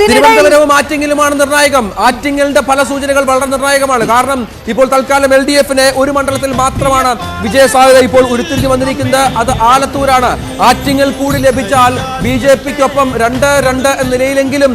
തിരുവനന്തപുരവും ആറ്റിങ്ങലുമാണ് നിർണായകം. ആറ്റിങ്ങലിന്റെ പല സൂചനകൾ വളരെ നിർണായകമാണ്. കാരണം ഇപ്പോൾ തൽക്കാലം എൽ ഡി എഫിന് ഒരു മണ്ഡലത്തിൽ മാത്രമാണ് വിജയ സാധ്യത ഇപ്പോൾ ഉരുത്തിരിഞ്ഞു വന്നിരിക്കുന്നത്. അത് ആലത്തൂരാണ്. ആറ്റിങ്ങൽ കൂടി ലഭിച്ചാൽ ബി ജെ പിക്കൊപ്പം രണ്ട് രണ്ട് എന്ന നിലയിലെങ്കിലും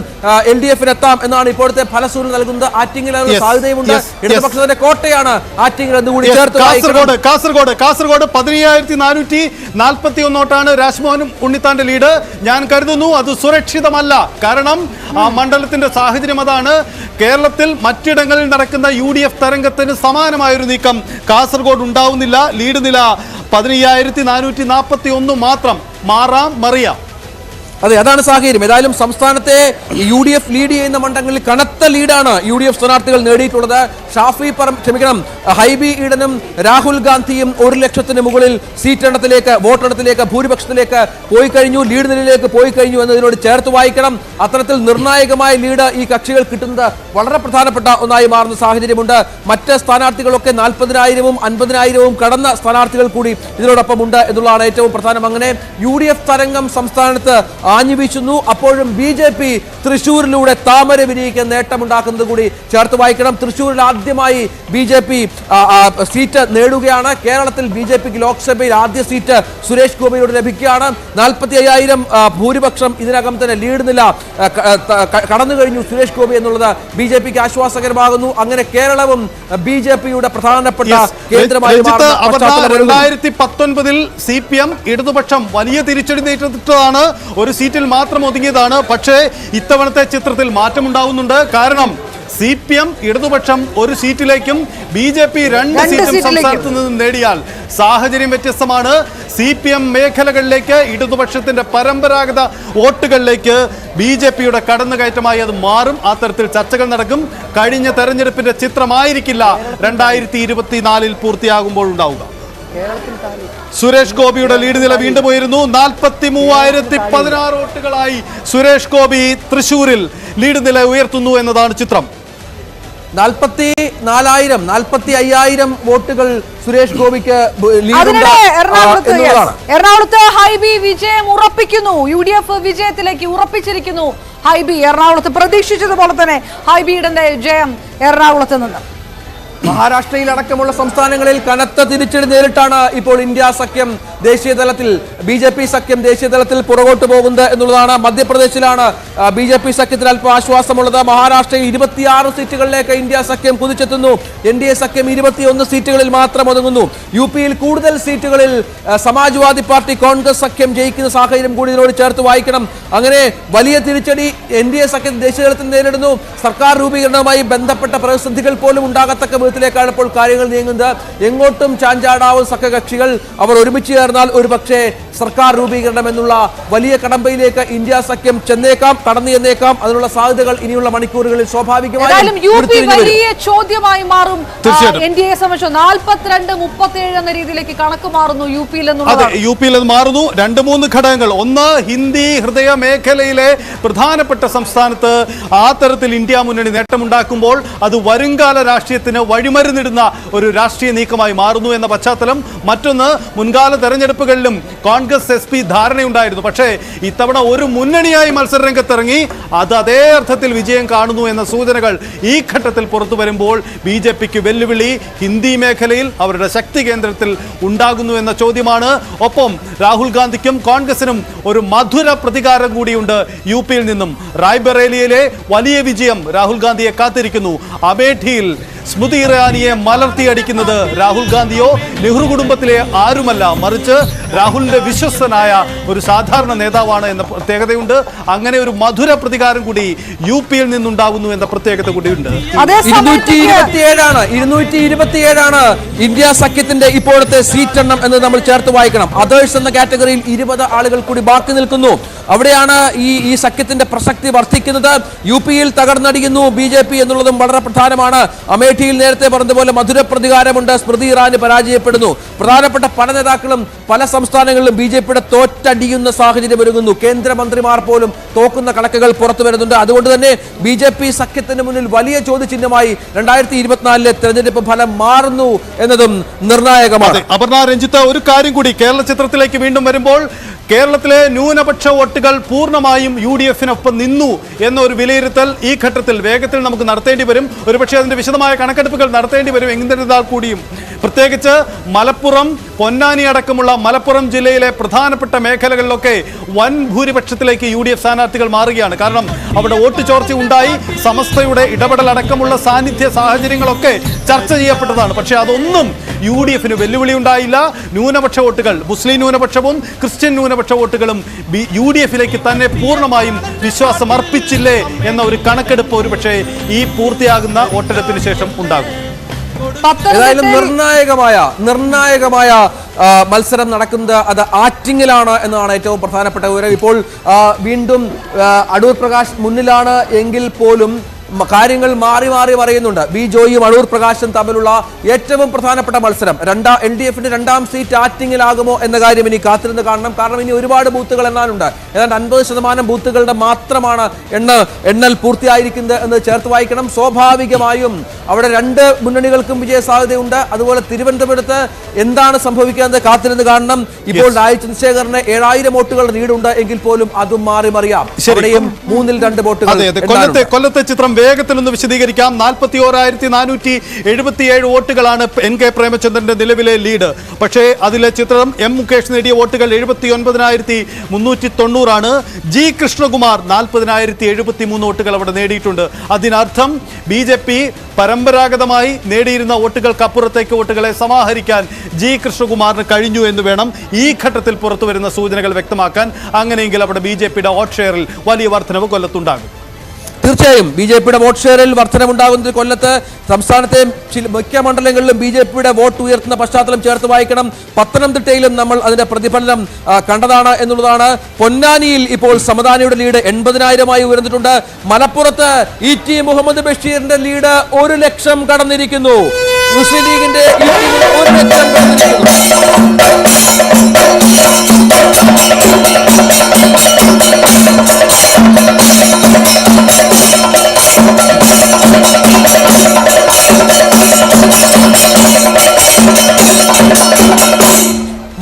എൽ ഡി എഫിന് എത്താം എന്നാണ് ഇപ്പോഴത്തെ ഫലസൂചന നൽകുന്നത്. ആറ്റിങ്ങൽ സാധ്യതയുമുണ്ട്. ഇടതുപക്ഷത്തിന്റെ കോട്ടയാണ് ആറ്റിങ്ങൽ എന്ന് കൂടി ചേർത്ത് കാസർഗോഡ് കാസർഗോഡ് കാസർഗോഡ് പതിനയ്യായിരത്തി നാനൂറ്റി നാൽപ്പത്തി ഒന്നോട്ടാണ് രാജ്മോഹനും ഉണ്ണിത്താന്റെ ലീഡ്. ഞാൻ കരുതുന്നു അത് സുരക്ഷിതമല്ല. കാരണം ആ മണ്ഡലത്തിന്റെ സാഹചര്യം അതാണ്. കേരളത്തിൽ മറ്റിടങ്ങളിൽ നടക്കുന്ന യു ഡി എഫ് തരംഗത്തിന് സമാനമായൊരു നീക്കം കാസർഗോഡ് ഉണ്ടാവുന്നില്ല ലീഡ് നില പതിനയ്യായിരത്തി നാനൂറ്റി നാൽപ്പത്തി ഒന്ന് മാത്രം. മാറാം മറിയാം. അതെ അതാണ് സാഹചര്യം. ഏതായാലും സംസ്ഥാനത്തെ യു ഡി എഫ് ലീഡ് ചെയ്യുന്ന മണ്ഡലങ്ങളിൽ കനത്ത ലീഡാണ് യു ഡി എഫ് സ്ഥാനാർത്ഥികൾ നേടിയിട്ടുള്ളത്. ഷാഫി പറം ക്ഷമിക്കണം ഹൈബി ഈഡനും രാഹുൽ ഗാന്ധിയും ഒരു ലക്ഷത്തിന് മുകളിൽ സീറ്റെണ്ണത്തിലേക്ക് വോട്ടെണ്ണത്തിലേക്ക് ഭൂരിപക്ഷത്തിലേക്ക് പോയി കഴിഞ്ഞു ലീഡ് നിലയിലേക്ക് പോയി കഴിഞ്ഞു എന്നതിനോട് ചേർത്ത് വായിക്കണം. അത്തരത്തിൽ നിർണായകമായ ലീഡ് ഈ കക്ഷികൾ കിട്ടുന്നത് വളരെ പ്രധാനപ്പെട്ട ഒന്നായി മാറുന്ന സാഹചര്യമുണ്ട്. മറ്റ് സ്ഥാനാർത്ഥികളൊക്കെ നാൽപ്പതിനായിരവും അൻപതിനായിരവും കടന്ന സ്ഥാനാർത്ഥികൾ കൂടി ഇതിനോടൊപ്പം ഉണ്ട് എന്നുള്ളതാണ് ഏറ്റവും പ്രധാനം. അങ്ങനെ യു ഡി എഫ് തരംഗം സംസ്ഥാനത്ത് ആഞ്ഞു വീശുന്നു അപ്പോഴും ബി ജെ പി തൃശൂരിലൂടെ താമര വിരിയിക്കാൻ നേട്ടമുണ്ടാക്കുന്നത് കൂടി ചേർത്ത് വായിക്കണം. തൃശ്ശൂരിൽ ആദ്യമായി ബി ജെ പി സീറ്റ് നേടുകയാണ്. കേരളത്തിൽ ബി ജെ പിക്ക് ലോക്സഭയിൽ ആദ്യ സീറ്റ് സുരേഷ് ഗോപിയോട് ലഭിക്കുകയാണ്. നാൽപ്പത്തി അയ്യായിരം ഭൂരിപക്ഷം ഇതിനകം തന്നെ ലീഡ് നില കടന്നു കഴിഞ്ഞു സുരേഷ് ഗോപി എന്നുള്ളത് ബി ജെ പിക്ക് ആശ്വാസകരമാകുന്നു. അങ്ങനെ കേരളവും ബി ജെ പിയുടെ പ്രധാനപ്പെട്ട കേന്ദ്രമായി രണ്ടായിരത്തി പത്തൊൻപതിൽ സി പി എം ഇടതുപക്ഷം വലിയ തിരിച്ചടി നേരിട്ടതാണ്. ഒരു സീറ്റിൽ മാത്രം ഒതുങ്ങിയതാണ്. പക്ഷേ ഇത്തവണത്തെ ചിത്രത്തിൽ മാറ്റമുണ്ടാവുന്നുണ്ട്. കാരണം സി പി എം ഇടതുപക്ഷം ഒരു സീറ്റിലേക്കും ബി ജെ പി രണ്ട് സീറ്റും. സംസ്ഥാനത്ത് നിന്നും നേടിയാൽ സാഹചര്യം വ്യത്യസ്തമാണ്. സി പി എം മേഖലകളിലേക്ക് ഇടതുപക്ഷത്തിന്റെ പരമ്പരാഗത വോട്ടുകളിലേക്ക് ബി ജെ പിയുടെ കടന്നുകയറ്റമായി അത് മാറും. ആ തരത്തിൽ ചർച്ചകൾ നടക്കും. കഴിഞ്ഞ തെരഞ്ഞെടുപ്പിന്റെ ചിത്രമായിരിക്കില്ല. രണ്ടായിരത്തി ഇരുപത്തിനാലിൽ പൂർത്തിയാകുമ്പോൾ ഉണ്ടാവുക. സുരേഷ് ഗോപിയുടെ ലീഡ് നില വീണ്ടും ഉയരുന്നു. നാൽപ്പത്തി മൂവായിരത്തി പതിനാറ് വോട്ടുകളായി സുരേഷ് ഗോപി തൃശൂരിൽ ലീഡ് നില ഉയർത്തുന്നു എന്നതാണ് ചിത്രം. നാൽപ്പത്തി നാലായിരം നാൽപ്പത്തി അയ്യായിരം വോട്ടുകൾ സുരേഷ് ഗോപിക്ക് എറണാകുളത്ത് ഹൈബി വിജയം ഉറപ്പിക്കുന്നു. യു ഡി എഫ് വിജയത്തിലേക്ക് ഉറപ്പിച്ചിരിക്കുന്നു ഹൈബി എറണാകുളത്ത് പ്രതീക്ഷിച്ചതുപോലെ തന്നെ ഹൈബിയുടെ ജയം എറണാകുളത്ത് നിന്ന്. മഹാരാഷ്ട്രയിൽ അടക്കമുള്ള സംസ്ഥാനങ്ങളിൽ കനത്ത തിരിച്ചടി നേരിട്ടാണ് ഇപ്പോൾ ഇന്ത്യ സഖ്യം ദേശീയ തലത്തിൽ ബി ജെ പി സഖ്യം ദേശീയ തലത്തിൽ പുറകോട്ട് പോകുന്നത് എന്നുള്ളതാണ്. മധ്യപ്രദേശിലാണ് ബി ജെ പി സഖ്യത്തിന് അല്പം ആശ്വാസമുള്ളത്. മഹാരാഷ്ട്രയിൽ ഇരുപത്തിയാറ് സീറ്റുകളിലേക്ക് ഇന്ത്യ സഖ്യം കുതിച്ചെത്തുന്നു. എൻ ഡി എ സഖ്യം ഇരുപത്തിയൊന്ന് സീറ്റുകളിൽ മാത്രം ഒതുങ്ങുന്നു. യു പിയിൽ കൂടുതൽ സീറ്റുകളിൽ സമാജ്വാദി പാർട്ടി കോൺഗ്രസ് സഖ്യം ജയിക്കുന്ന സാഹചര്യം കൂടി ഇതിനോട് ചേർത്ത് വായിക്കണം. അങ്ങനെ വലിയ തിരിച്ചടി എൻ ഡി എ സഖ്യം ദേശീയ തലത്തിൽ നേരിടുന്നു. സർക്കാർ രൂപീകരണവുമായി ബന്ധപ്പെട്ട പ്രതിസന്ധികൾ പോലും ഉണ്ടാകത്തക്ക വിധത്തിലേക്കാണ് ഇപ്പോൾ കാര്യങ്ങൾ നീങ്ങുന്നത്. എങ്ങോട്ടും ചാഞ്ചാടാവും സഖ്യകക്ഷികൾ അവർ ഒരുമിച്ച് ചേർന്നാൽ ഒരു പക്ഷേ സർക്കാർ രൂപീകരണം എന്നുള്ള വലിയ കടമ്പയിലേക്ക് ഇന്ത്യ സഖ്യം ചെന്നേക്കാം കടന്നു ചെന്നേക്കാം. അതിനുള്ള സാധ്യതകൾ ഇനിയുള്ള മണിക്കൂറുകളിൽ സ്വാഭാവികമായും വലിയ ചോദ്യമായി മാറും. തീർച്ചയായിട്ടും. എൻ ഡി എ സംബന്ധിച്ചു നാൽപ്പത്തിരണ്ട് മുപ്പത്തിയേഴ് എന്ന രീതിയിലേക്ക് കണക്ക് മാറുന്നു യു പിയിൽ യു പിയിൽ അത് മാറുന്നു. രണ്ട് മൂന്ന് ഘടകങ്ങൾ. ഒന്ന് ഹിന്ദി ഹൃദയ മേഖലയിലെ പ്രധാനപ്പെട്ട സംസ്ഥാനത്ത് ആ തരത്തിൽ ഇന്ത്യ മുന്നണി നേട്ടമുണ്ടാക്കുമ്പോൾ അത് വരുംകാല രാഷ്ട്രീയത്തിന് വഴിമരുന്നിടുന്ന ഒരു രാഷ്ട്രീയ നീക്കമായി മാറുന്നു എന്ന പശ്ചാത്തലം മറ്റൊന്ന് മുൻകാല തെരഞ്ഞെടുപ്പുകളിലും കോൺഗ്രസ് എസ് പി ധാരണയുണ്ടായിരുന്നു. പക്ഷേ ഇത്തവണ ഒരു മുന്നണിയായി മത്സരരംഗത്തിറങ്ങി അത് അതേ അർത്ഥത്തിൽ വിജയം കാണുന്നു എന്ന സൂചനകൾ ഈ ഘട്ടത്തിൽ പുറത്തു വരുമ്പോൾ ബി ജെ പിക്ക് വെല്ലുവിളി ഹിന്ദി മേഖലയിൽ അവരുടെ ശക്തി കേന്ദ്രത്തിൽ ഉണ്ടാകുന്നു എന്ന ചോദ്യമാണ്. ഒപ്പം രാഹുൽ ഗാന്ധിക്കും കോൺഗ്രസിനും ഒരു മധുര പ്രതികാരം കൂടിയുണ്ട് യു പിയിൽ നിന്നും. റായ്ബറേലിയിലെ വലിയ വിജയം രാഹുൽ ഗാന്ധിയെ കാത്തിരിക്കുന്നു. അമേഠിയിൽ സ്മൃതി ഇറാനിയെ മലർത്തിയടിക്കുന്നത് രാഹുൽ ഗാന്ധിയോ? നെഹ്റു കുടുംബത്തിലെ ആരുമല്ല. മറിച്ച് രാഹുലിന്റെ വിശ്വസ്തനായ ഒരു സാധാരണ നേതാവാണ് എന്ന പ്രത്യേകതയുണ്ട്. അങ്ങനെ ഒരു മധുര പ്രതികാരം കൂടി യു പിയിൽ നിന്നുണ്ടാകുന്നു എന്ന പ്രത്യേകത കൂടിയുണ്ട്. ഇരുന്നൂറ്റി ഇരുപത്തിയേഴാണ് ഇന്ത്യ സഖ്യത്തിന്റെ ഇപ്പോഴത്തെ സീറ്റ് എണ്ണം എന്ന് നമ്മൾ ചേർത്ത് വായിക്കണം. അതേഴ്സ് എന്ന കാറ്റഗറിയിൽ ഇരുപത് ആളുകൾ കൂടി ബാക്കി നിൽക്കുന്നു. അവിടെയാണ് ഈ ഈ സഖ്യത്തിന്റെ പ്രസക്തി വർദ്ധിക്കുന്നത്. യു പിയിൽ തകർന്നടിയുന്നു ബി ജെ പി എന്നുള്ളതും വളരെ പ്രധാനമാണ്. അമേഠിയിൽ നേരത്തെ പറഞ്ഞതുപോലെ മധുര പ്രതികാരമുണ്ട് സ്മൃതി ഇറാനി പരാജയപ്പെടുന്നു. പ്രധാനപ്പെട്ട പല നേതാക്കളും പല സംസ്ഥാനങ്ങളിലും ബി ജെ പിയുടെ തോറ്റടിയുന്ന സാഹചര്യം ഒരുങ്ങുന്നു. കേന്ദ്രമന്ത്രിമാർ പോലും തോക്കുന്ന കണക്കുകൾ പുറത്തു വരുന്നുണ്ട്. അതുകൊണ്ട് തന്നെ ബി ജെ പി സഖ്യത്തിന് മുന്നിൽ വലിയ ചോദ്യചിഹ്നമായി രണ്ടായിരത്തി ഇരുപത്തിനാലിലെ തെരഞ്ഞെടുപ്പ് ഫലം മാറുന്നു എന്നതും നിർണായകമാണ്. അപർണ രഞ്ജിത്ത് ഒരു കാര്യം കൂടി കേരള ചിത്രത്തിലേക്ക് വീണ്ടും വരുമ്പോൾ കേരളത്തിലെ ന്യൂനപക്ഷ വോട്ടുകൾ പൂർണമായും യു ഡി എഫിനൊപ്പം നിന്നു എന്നൊരു വിലയിരുത്തൽ ഈ ഘട്ടത്തിൽ വേഗത്തിൽ നമുക്ക് നടത്തേണ്ടി വരും. ഒരുപക്ഷെ അതിന്റെ വിശദമായ കണക്കെടുപ്പുകൾ നടത്തേണ്ടി വരും എന്നിരുന്നാൽ കൂടിയും. പ്രത്യേകിച്ച് മലപ്പുറം പൊന്നാനി അടക്കമുള്ള മലപ്പുറം ജില്ലയിലെ പ്രധാനപ്പെട്ട മേഖലകളിലൊക്കെ വൻ ഭൂരിപക്ഷത്തിലേക്ക് യു ഡി എഫ് സ്ഥാനാർത്ഥികൾ മാറുകയാണ്. കാരണം അവിടെ വോട്ട് ചോർച്ച ഉണ്ടായി സമസ്തയുടെ ഇടപെടൽ അടക്കമുള്ള സാന്നിധ്യ സാഹചര്യങ്ങളൊക്കെ ചർച്ച ചെയ്യപ്പെട്ടതാണ്. പക്ഷേ അതൊന്നും യു ഡി എഫിന് വെല്ലുവിളി ഉണ്ടായില്ല. ന്യൂനപക്ഷ വോട്ടുകൾ മുസ്ലിം ന്യൂനപക്ഷവും ക്രിസ്ത്യൻ ന്യൂനപക്ഷ വോട്ടുകളും ബി- യു ഡി എഫിലേക്ക് തന്നെ പൂർണമായും വിശ്വാസം അർപ്പിച്ചില്ലേ എന്ന ഒരു കണക്കെടുപ്പ് ഒരുപക്ഷെ ഈ പൂർത്തിയാകുന്ന വോട്ടെടുപ്പിന് ശേഷം ഉണ്ടാകും. ഏതായാലും നിർണായകമായ നിർണായകമായ മത്സരം നടക്കുന്നത് അത് ആറ്റിങ്ങിലാണ് എന്നതാണ് ഏറ്റവും പ്രധാനപ്പെട്ട വിവരം. ഇപ്പോൾ വീണ്ടും അടൂർ പ്രകാശ് മുന്നിലാണ് എങ്കിൽ പോലും കാര്യങ്ങൾ മാറി മാറി പറയുന്നുണ്ട്. ബി ജോയിയും അടൂർ പ്രകാശും തമ്മിലുള്ള ഏറ്റവും പ്രധാനപ്പെട്ട മത്സരം. രണ്ടാം എൽ ഡി എഫിന്റെ രണ്ടാം സീറ്റ് ആറ്റിങ്ങിലാകുമോ എന്ന കാര്യം ഇനി കാത്തിരുന്ന് കാണണം. കാരണം ഇനി ഒരുപാട് ബൂത്തുകൾ എണ്ണാനുണ്ട് ഏതാണ്ട് അൻപത് ശതമാനം ബൂത്തുകളുടെ മാത്രമാണ് എണ്ണ എണ്ണൽ പൂർത്തിയായിരിക്കുന്നത് എന്ന് ചേർത്ത് വായിക്കണം. സ്വാഭാവികമായും അവിടെ രണ്ട് മുന്നണികൾക്കും വിജയ സാധ്യതയുണ്ട്. അതുപോലെ തിരുവനന്തപുരത്ത് എന്താണ് സംഭവിക്കുന്നത് കാത്തിരുന്ന് കാണണം. ഇപ്പോൾ രാജ് ചന്ദ്രശേഖറിന് ഏഴായിരം വോട്ടുകൾ ലീഡുണ്ട് എങ്കിൽ പോലും അതും മാറി മറിയാം. മൂന്നിൽ രണ്ട് വോട്ടുകൾ കൊല്ലത്തെ കൊല്ലത്തെ ചിത്രം വേഗത്തിൽ ഒന്ന് വിശദീകരിക്കാം. നാൽപ്പത്തി ഓരായിരത്തി നാനൂറ്റി എഴുപത്തിയേഴ് വോട്ടുകളാണ് എൻ കെ പ്രേമചന്ദ്രന്റെ നിലവിലെ ലീഡ്. പക്ഷേ അതിലെ ചിത്രം എം മുകേഷ് നേടിയ വോട്ടുകൾ എഴുപത്തി ഒൻപതിനായിരത്തി മുന്നൂറ്റി തൊണ്ണൂറാണ് ജി കൃഷ്ണകുമാർ നാൽപ്പതിനായിരത്തി എഴുപത്തി മൂന്ന് വോട്ടുകൾ അവിടെ നേടിയിട്ടുണ്ട്. അതിനർത്ഥം ബി ജെ പി പരമ്പരാഗതമായി നേടിയിരുന്ന വോട്ടുകൾക്കപ്പുറത്തേക്ക് വോട്ടുകളെ സമാഹരിക്കാൻ ജി കൃഷ്ണകുമാറിന് കഴിഞ്ഞു എന്ന് വേണം ഈ ഘട്ടത്തിൽ പുറത്തു വരുന്ന സൂചനകൾ വ്യക്തമാക്കാൻ. അങ്ങനെയെങ്കിൽ അവിടെ ബി ജെ പിയുടെ വോട്ട് ഷെയറിൽ വലിയ വർധനവ് കൊല്ലത്തുണ്ടാകും. തീർച്ചയായും ബി ജെ പിയുടെ വോട്ട് ഷെയറിൽ വർധനമുണ്ടാകുന്നത് കൊല്ലത്ത് സംസ്ഥാനത്തെ മുഖ്യ മണ്ഡലങ്ങളിലും ബി ജെ പിയുടെ വോട്ട് ഉയർത്തുന്ന പശ്ചാത്തലം ചേർത്ത് വായിക്കണം. പത്തനംതിട്ടയിലും നമ്മൾ അതിന്റെ പ്രതിഫലനം കണ്ടതാണ് എന്നുള്ളതാണ്. പൊന്നാനിയിൽ ഇപ്പോൾ സമദാനിയുടെ ലീഡ് എൺപതിനായിരമായി ഉയർന്നിട്ടുണ്ട്. മലപ്പുറത്ത് ഇ ടി മുഹമ്മദ് ബഷീറിന്റെ ലീഡ് ഒരു ലക്ഷം കടന്നിരിക്കുന്നു. മുസ്ലിം ലീഗിന്റെ ഒരു ലക്ഷം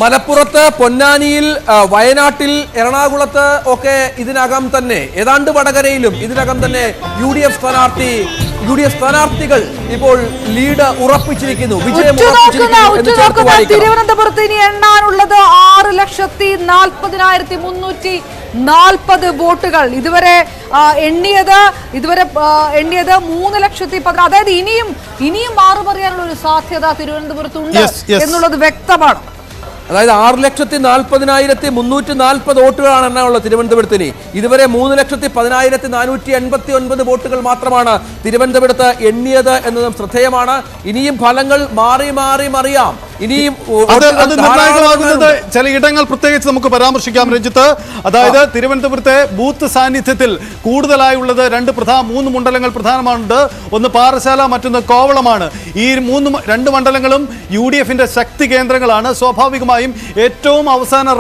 മലപ്പുറത്ത് പൊന്നാനിയിൽ വയനാട്ടിൽ എറണാകുളത്ത് ഒക്കെ ഇതിനകം തന്നെ ഏതാണ്ട് വടകരയിലും ഇതിനകം തന്നെ യു ഡി എഫ് സ്ഥാനാർത്ഥി യു ഡി എഫ് സ്ഥാനാർത്ഥികൾ ഇപ്പോൾ ലീഡ് ഉറപ്പിച്ചിരിക്കുന്നു വിജയം തിരുവനന്തപുരത്ത് ഇനി എണ്ണാനുള്ളത് ആറ് ലക്ഷത്തി നാൽപ്പതിനായിരത്തി മുന്നൂറ്റി നാൽപ്പത് വോട്ടുകൾ. ഇതുവരെ എണ്ണിയത് ഇതുവരെ എണ്ണിയത് മൂന്ന് ലക്ഷത്തി പത്ത് അതായത് ഇനിയും ഇനിയും മാറുപറയാനുള്ള ഒരു സാധ്യത തിരുവനന്തപുരത്തുണ്ട്. എന്നുള്ളത് വ്യക്തമാണ്. അതായത് ആറ് ലക്ഷത്തി നാൽപ്പതിനായിരത്തി മുന്നൂറ്റി നാൽപ്പത് വോട്ടുകളാണ് എണ്ണമുള്ള തിരുവനന്തപുരത്തിന്. ഇതുവരെ മൂന്ന് ലക്ഷത്തി പതിനായിരത്തി നാനൂറ്റി എൺപത്തി ഒൻപത് വോട്ടുകൾ മാത്രമാണ് തിരുവനന്തപുരത്ത് എണ്ണിയത് എന്നതും ശ്രദ്ധേയമാണ്. ഇനിയും ഫലങ്ങൾ മാറി മാറി മറിയാം. ഇനിയും അത് അത് നിർണായകമാകുന്നത് ചില ഇടങ്ങൾ പ്രത്യേകിച്ച് നമുക്ക് പരാമർശിക്കാം രഞ്ജിത്ത്. അതായത് തിരുവനന്തപുരത്തെ ബൂത്ത് സാന്നിധ്യത്തിൽ കൂടുതലായുള്ളത് രണ്ട് പ്രധാന മൂന്ന് മണ്ഡലങ്ങൾ പ്രധാനമാണുണ്ട്. ഒന്ന് പാറശാല മറ്റൊന്ന് കോവളമാണ്. ഈ മൂന്ന് രണ്ട് മണ്ഡലങ്ങളും യു ഡി എഫിന്റെ ശക്തി കേന്ദ്രങ്ങളാണ്. സ്വാഭാവികമായും ഏറ്റവും അവസാന